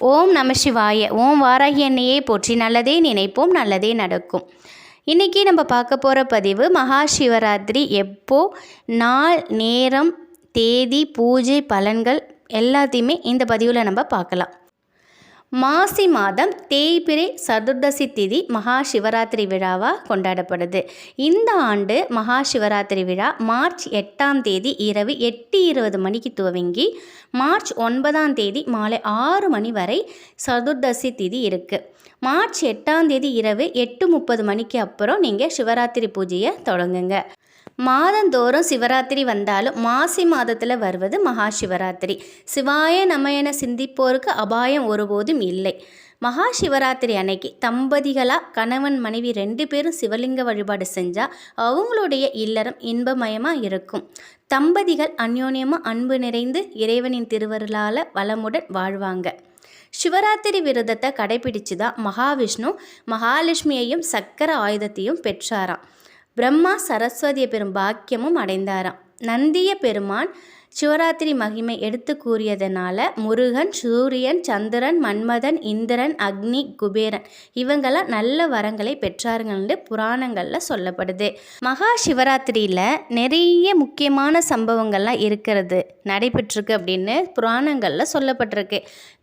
ஓம் நம சிவாய. ஓம் வாராகி அன்னையே போற்றி. நல்லதே நினைப்போம் நல்லதே நடக்கும். இன்றைக்கி நம்ம பார்க்க போகிற பதிவு மகா சிவராத்திரி எப்போ நாள் நேரம் தேதி பூஜை பலன்கள் எல்லாத்தையுமே இந்த பதிவில் நம்ம பார்க்கலாம். மாசி மாதம் தேய்பிரை சதுர்தசி திதி மகா சிவராத்திரி விழாவாக கொண்டாடப்படுது. இந்த ஆண்டு மகா சிவராத்திரி விழா மார்ச் எட்டாம் தேதி இரவு எட்டு இருபது மணிக்கு துவங்கி மார்ச் ஒன்பதாம் தேதி மாலை ஆறு மணி வரை சதுர்தசி திதி இருக்குது மார்ச் எட்டாம் தேதி இரவு எட்டு முப்பது மணிக்கு அப்புறம் நீங்கள் சிவராத்திரி பூஜையை தொடங்குங்க. மாதந்தோறும் சிவராத்திரி வந்தாலும் மாசி மாதத்தில் வருவது மகா சிவராத்திரி சிவாய நம என சிந்திப்போருக்கு அபாயம் ஒருபோதும் இல்லை. மகா சிவராத்திரி அன்னைக்கு தம்பதிகளாக கணவன் மனைவி ரெண்டு பேரும் சிவலிங்க வழிபாடு செஞ்சால் அவங்களுடைய இல்லறம் இன்பமயமாக இருக்கும். தம்பதிகள் அந்யோன்யமாக அன்பு நிறைந்து இறைவனின் திருவருளால் வளமுடன் வாழ்வாங்க. சிவராத்திரி விரதத்தை கடைபிடிச்சு தான் மகாவிஷ்ணு மகாலட்சுமியையும் சக்கர ஆயுதத்தையும் பெற்றாராம். பிரம்மா சரஸ்வதியை பெரும் பாக்கியமும் அடைந்தாராம். நந்திய பெருமான் சிவராத்திரி மகிமை எடுத்து கூறியதனால முருகன் சூரியன் சந்திரன் மன்மதன் இந்திரன் அக்னி குபேரன் இவங்கெல்லாம் நல்ல வரங்களை பெற்றார்கள்னு புராணங்களில் சொல்லப்படுது. மகா சிவராத்திரியில் நிறைய முக்கியமான சம்பவங்கள்லாம் இருக்கிறது நடைபெற்றிருக்கு அப்படின்னு புராணங்களில் சொல்லப்பட்டிருக்கு.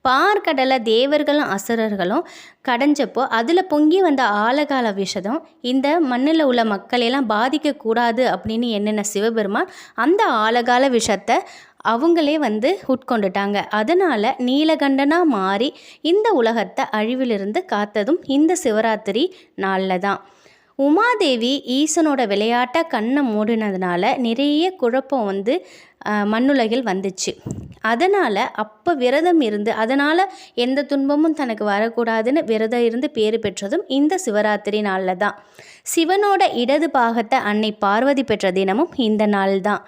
பார்க்கடலை தேவர்களும் அசுரர்களும் கடைஞ்சப்போ அதில் பொங்கி வந்த ஆழகால விஷதம் இந்த மண்ணில் உள்ள மக்களையெல்லாம் பாதிக்கக்கூடாது அப்படின்னு என்னென்ன சிவபெருமான் அந்த ஆழகால விஷத்தை அவங்களே வந்து உட்கொண்டுட்டாங்க. அதனால் நீலகண்டனாக மாறி இந்த உலகத்தை அழிவிலிருந்து காத்ததும் இந்த சிவராத்திரி நாளில் தான் உமாதேவி ஈசனோட விளையாட்டை கண்ணை மூடினதுனால நிறைய குழப்பம் வந்து மண்ணுலகில் வந்துச்சு. அதனால் அப்போ விரதம் இருந்து அதனால் எந்த துன்பமும் தனக்கு வரக்கூடாதுன்னு விரதம் இருந்து பேறு பெற்றதும் இந்த சிவராத்திரி நாளில் தான் சிவனோட இடது பாகத்தை அன்னை பார்வதி பெற்ற தினமும் இந்த நாள் தான்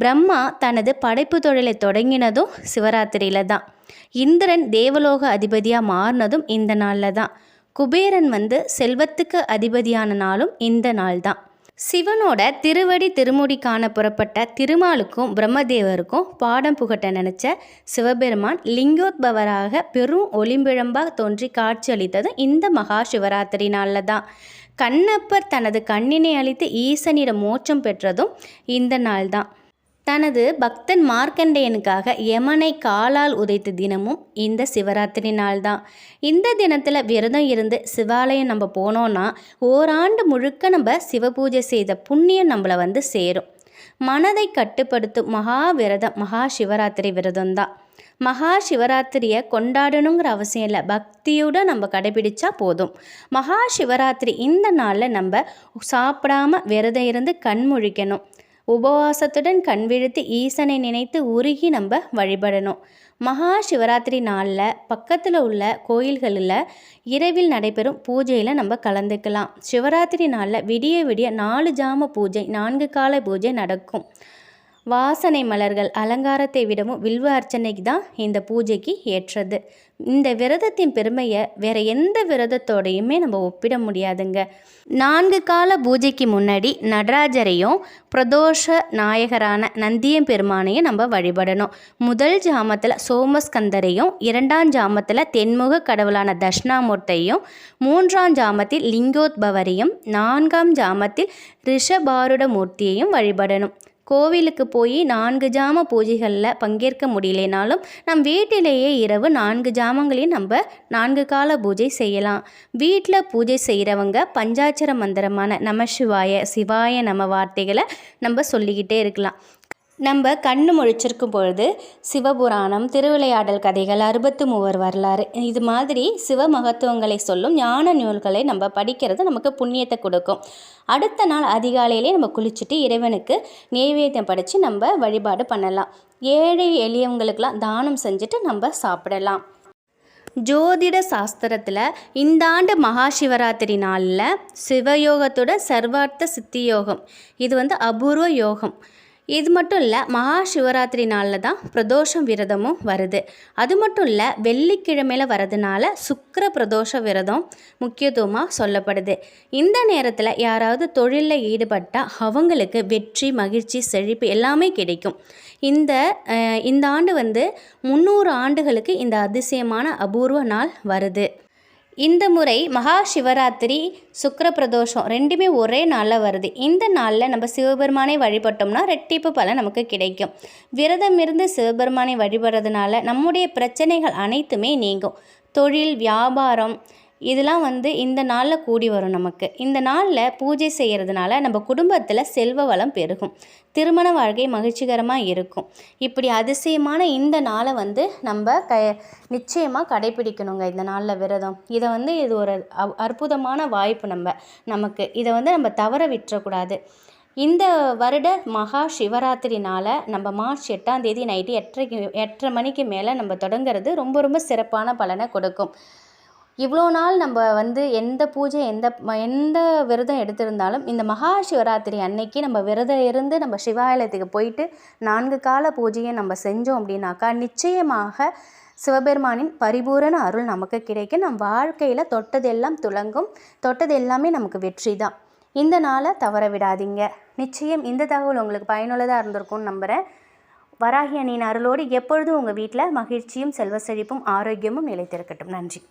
பிரம்மா தனது படைப்பு தொழிலை தொடங்கினதும் சிவராத்திரியில் தான். இந்திரன் தேவலோக அதிபதியாக மாறினதும் இந்த நாளில் தான். குபேரன் வந்து செல்வத்துக்கு அதிபதியான நாளும் இந்த நாள் தான். சிவனோட திருவடி திருமுடி காண புறப்பட்ட திருமாலுக்கும் பிரம்மதேவருக்கும் பாடம் புகட்ட நினச்ச சிவபெருமான் லிங்கோத்பவராக பெரும் ஒளிம்பிழம்பாக தோன்றி காட்சியளித்ததும் இந்த மகா சிவராத்திரி நாளில் தான். கண்ணப்பர் தனது கண்ணினை அளித்து ஈசனிடம் மோட்சம் பெற்றதும் இந்த நாள் தான். தனது பக்தன் மார்க்கண்டேயனுக்காக யமனை காலால் உதைத்த தினமும் இந்த சிவராத்திரி நாள் தான் இந்த தினத்தில் விரதம் இருந்து சிவாலயம் நம்ம போனோன்னா ஓராண்டு முழுக்க நம்ம சிவபூஜை செய்த புண்ணியம் நம்மளை வந்து சேரும். மனதை கட்டுப்படுத்தும் மகா விரதம் மகா சிவராத்திரி விரதம் தான் மகா சிவராத்திரியை கொண்டாடணுங்கிற அவசியம் இல்லை. பக்தியோடு நம்ம கடைபிடிச்சா போதும். மகா சிவராத்திரி இந்த நாளில் நம்ம சாப்பிடாம விரதம் இருந்து கண் முழிக்கணும். உபவாசத்துடன் கண் விழுத்து ஈசனை நினைத்து உருகி நம்ம வழிபடணும். மகா சிவராத்திரி நாளில் பக்கத்தில் உள்ள கோயில்களில் இரவில் நடைபெறும் பூஜையில் நம்ம கலந்துக்கலாம். சிவராத்திரி நாளில் விடிய விடிய நாலு ஜாம பூஜை நான்கு கால பூஜை நடக்கும். வாசனை மலர்கள் அலங்காரத்தை விடவும் வில்வ அர்ச்சனைக்கு தான் இந்த பூஜைக்கு ஏற்றது. இந்த விரதத்தின் பெருமையை வேற எந்த விரதத்தோடையுமே நம்ம ஒப்பிட முடியாதுங்க. நான்கு கால பூஜைக்கு முன்னாடி நடராஜரையும் பிரதோஷ நாயகரான நந்தியம் பெருமானையும் நம்ம வழிபடணும். முதல் ஜாமத்தில் சோமஸ்கந்தரையும் இரண்டாம் ஜாமத்தில் தென்முக கடவுளான தட்சிணாமூர்த்தையும் மூன்றாம் ஜாமத்தில் லிங்கோத்பவரையும் நான்காம் ஜாமத்தில் ரிஷபாருட மூர்த்தியையும் வழிபடணும். கோவிலுக்கு போய் நான்கு ஜாம பூஜைகளில் பங்கேற்க முடியலனாலும் நம் வீட்டிலேயே இரவு நான்கு ஜாமங்களையும் நம்ம நான்கு கால பூஜை செய்யலாம். வீட்டில் பூஜை செய்கிறவங்க பஞ்சாட்சர மந்திரமான நம சிவாய சிவாய நம வார்த்தைகளை நம்ம சொல்லிக்கிட்டே இருக்கலாம். நம்ம கண்ணு முழிச்சிருக்கும் பொழுது சிவபுராணம் திருவிளையாடல் கதைகள் அறுபத்து மூவர் வரலாறு இது மாதிரி சிவ மகத்துவங்களை சொல்லும் ஞான நூல்களை நம்ம படிக்கிறது நமக்கு புண்ணியத்தை கொடுக்கும். அடுத்த நாள் அதிகாலையிலே நம்ம குளிச்சுட்டு இறைவனுக்கு நெய்வேத்தியம் படித்து நம்ம வழிபாடு பண்ணலாம். ஏழை எளியவங்களுக்கெல்லாம் தானம் செஞ்சுட்டு நம்ம சாப்பிடலாம். ஜோதிட சாஸ்திரத்தில் இந்த ஆண்டு மகா சிவராத்திரி நாளில் சிவயோகத்தோட சர்வார்த்த சித்தி யோகம். இது வந்து அபூர்வ யோகம். இது மட்டும் இல்லை மகா சிவராத்திரி நாளில் தான் பிரதோஷம் விரதமும் வருது. அது மட்டும் இல்லை வெள்ளிக்கிழமையில் வரதுனால சுக்கிர பிரதோஷ விரதம் முக்கியத்துவமாக சொல்லப்படுது. இந்த நேரத்தில் யாராவது தொழிலில் ஈடுபட்டால் அவங்களுக்கு வெற்றி மகிழ்ச்சி செழிப்பு எல்லாமே கிடைக்கும். இந்த இந்த ஆண்டு வந்து முந்நூறு ஆண்டுகளுக்கு இந்த அதிசயமான அபூர்வ நாள் வருது. இந்த முறை மகா சிவராத்திரி சுக்கிர பிரதோஷம் ரெண்டுமே ஒரே நாளில் வருது. இந்த நாளில் நம்ம சிவபெருமானை வழிபட்டோம்னா ரெட்டிப்பு பலன் நமக்கு கிடைக்கும். விரதம் இருந்து சிவபெருமானை வழிபடுறதுனால நம்முடைய பிரச்சனைகள் அனைத்துமே நீங்கும். தொழில் வியாபாரம் இதெல்லாம் வந்து இந்த நாளில் கூடி வரும் நமக்கு. இந்த நாளில் பூஜை செய்கிறதுனால நம்ம குடும்பத்தில் செல்வ வளம் பெருகும். திருமண வாழ்க்கை மகிழ்ச்சிகரமாக இருக்கும். இப்படி அதிசயமான இந்த நாளை வந்து நம்ம க நிச்சயமாக கடைபிடிக்கணுங்க இந்த நாளில் விரதம். இதை வந்து இது ஒரு அ- அற்புதமான வாய்ப்பு நம்ம நமக்கு. இதை வந்து நம்ம தவற விட்டுறக்கூடாது. இந்த வருட மகா சிவராத்திரினால் நம்ம மார்ச் எட்டாம் தேதி நைட்டு எட்டரைக்கு எட்டரை மணிக்கு மேலே நம்ம தொடங்குறது ரொம்ப ரொம்ப சிறப்பான பலனை கொடுக்கும். இவ்வளோ நாள் நம்ம வந்து எந்த பூஜை எந்த எந்த விரதம் எடுத்திருந்தாலும் இந்த மகா சிவராத்திரி அன்னைக்கு நம்ம விரதம் இருந்து நம்ம சிவாலயத்துக்கு போயிட்டு நான்கு கால பூஜையை நம்ம செஞ்சோம் அப்படின்னாக்கா நிச்சயமாக சிவபெருமானின் பரிபூரண அருள் நமக்கு கிடைக்கும். நம் வாழ்க்கையில் தொட்டதெல்லாம் துலங்கும். தொட்டது எல்லாமே நமக்கு வெற்றி தான். இந்த நாளை தவற விடாதீங்க. நிச்சயம் இந்த தகவல் உங்களுக்கு பயனுள்ளதாக இருந்திருக்கும்னு நம்புகிறேன் வராகி அணியின் அருளோடு எப்பொழுதும் உங்கள் வீட்டில் மகிழ்ச்சியும் செல்வ செழிப்பும் ஆரோக்கியமும் நிலைத்திருக்கட்டும். நன்றி.